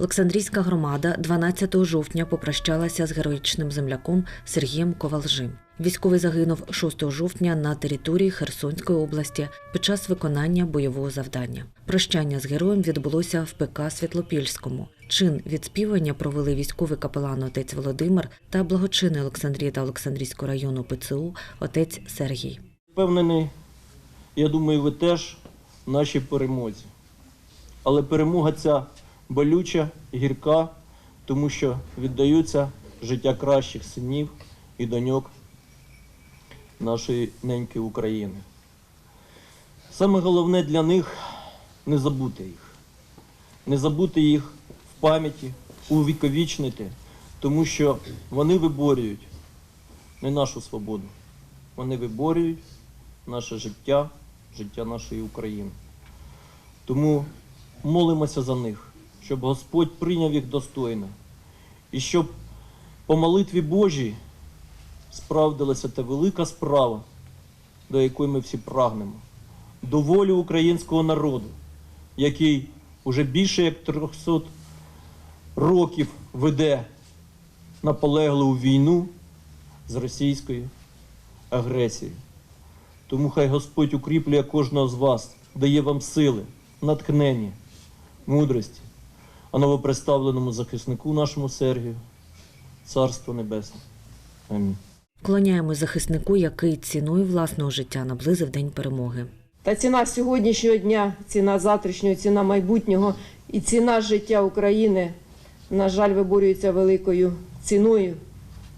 Олександрійська громада 12 жовтня попрощалася з героїчним земляком Сергієм Ковалжим. Військовий загинув 6 жовтня на території Херсонської області під час виконання бойового завдання. Прощання з героєм відбулося в ПК Світлопільському. Чин відспівання провели військовий капелан отець Володимир та благочинний Олександрії та Олександрійського району ПЦУ отець Сергій. Впевнений, я думаю, ви теж нашій перемозі. Але перемога ця болюча, гірка, тому що віддаються життя кращих синів і доньок нашої неньки України. Саме головне для них не забути їх, не забути їх в пам'яті, увіковічнити, тому що вони виборюють не нашу свободу, вони виборюють наше життя, життя нашої України. Тому молимося за них, щоб Господь прийняв їх достойно. І щоб по молитві Божій справдилася та велика справа, до якої ми всі прагнемо, до волі українського народу, який уже більше як 300 років веде наполегливу війну з російською агресією. Тому хай Господь укріплює кожного з вас, дає вам сили, натхнення, мудрості, а новоприставленому захиснику нашому Сергію, Царство Небесне. Амінь. Клоняємось захиснику, який ціною власного життя наблизив день перемоги. Та ціна сьогоднішнього дня, ціна завтрашнього, ціна майбутнього і ціна життя України, на жаль, виборюється великою ціною,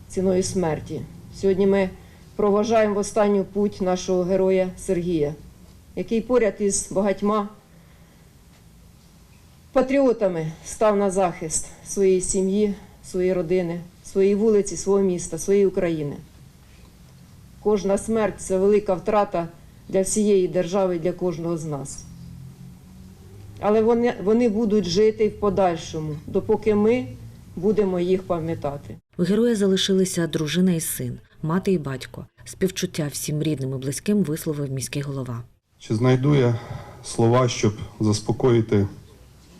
ціною смерті. Сьогодні ми проважаємо в останню путь нашого героя Сергія, який поряд із багатьма патріотами став на захист своєї сім'ї, своєї родини, своєї вулиці, свого міста, своєї України. Кожна смерть це велика втрата для всієї держави, для кожного з нас. Але вони, вони будуть жити в подальшому, допоки ми будемо їх пам'ятати. У героя залишилися дружина і син, мати і батько. Співчуття всім рідним і близьким висловив міський голова. Чи знайду я слова, щоб заспокоїти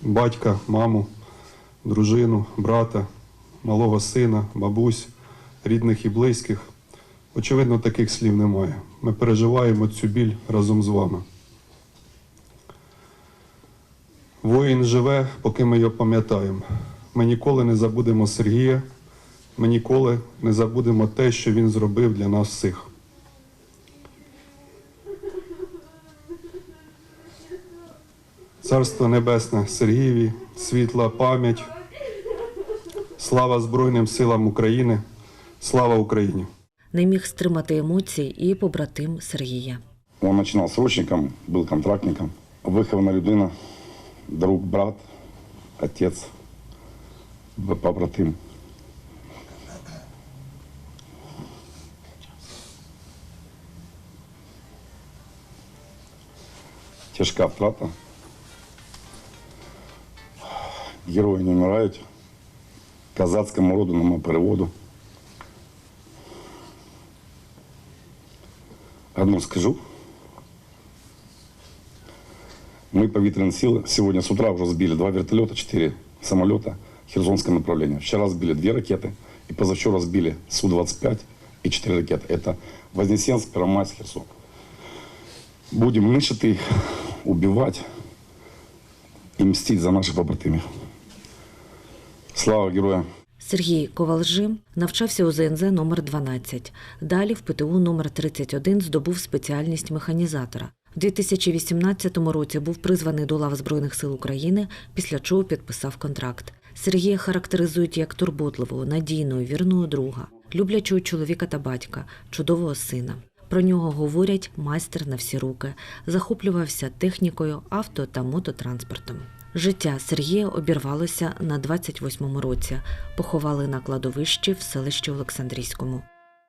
батька, маму, дружину, брата, малого сина, бабусь, рідних і близьких? Очевидно, таких слів немає. Ми переживаємо цю біль разом з вами. Воїн живе, поки ми його пам'ятаємо. Ми ніколи не забудемо Сергія, ми ніколи не забудемо те, що він зробив для нас всіх. Царство Небесне Сергієві, світла пам'ять, слава Збройним силам України, слава Україні! Не міг стримати емоцій і побратим Сергія. Он починав срочником, був контрактником, вихована людина, друг, брат, отець, побратим. Тяжка втрата. Герої не вмирають. Казацькому роду нема переводу. Одно скажу. Мы повітряные силы сегодня с утра уже сбили два вертолета, четыре самолета в Херсонское направление. Вчера сбили две ракеты и позавчера сбили Су-25 и четыре ракеты. Это Вознесенск, Первомайск, Херсон. Будем нищити их, убивать и мстить за наших побратимів. Слава героям! Сергій Ковалжим навчався у ЗНЗ номер 12 Далі в ПТУ номер 31 здобув спеціальність механізатора. У 2018 році був призваний до лав Збройних сил України, після чого підписав контракт. Сергія характеризують як турботливого, надійного, вірного друга, люблячого чоловіка та батька, чудового сина. Про нього говорять майстер на всі руки, захоплювався технікою, авто та мототранспортом. Життя Сергія обірвалося на 28-му році. Поховали на кладовищі в селищі Олександрійському.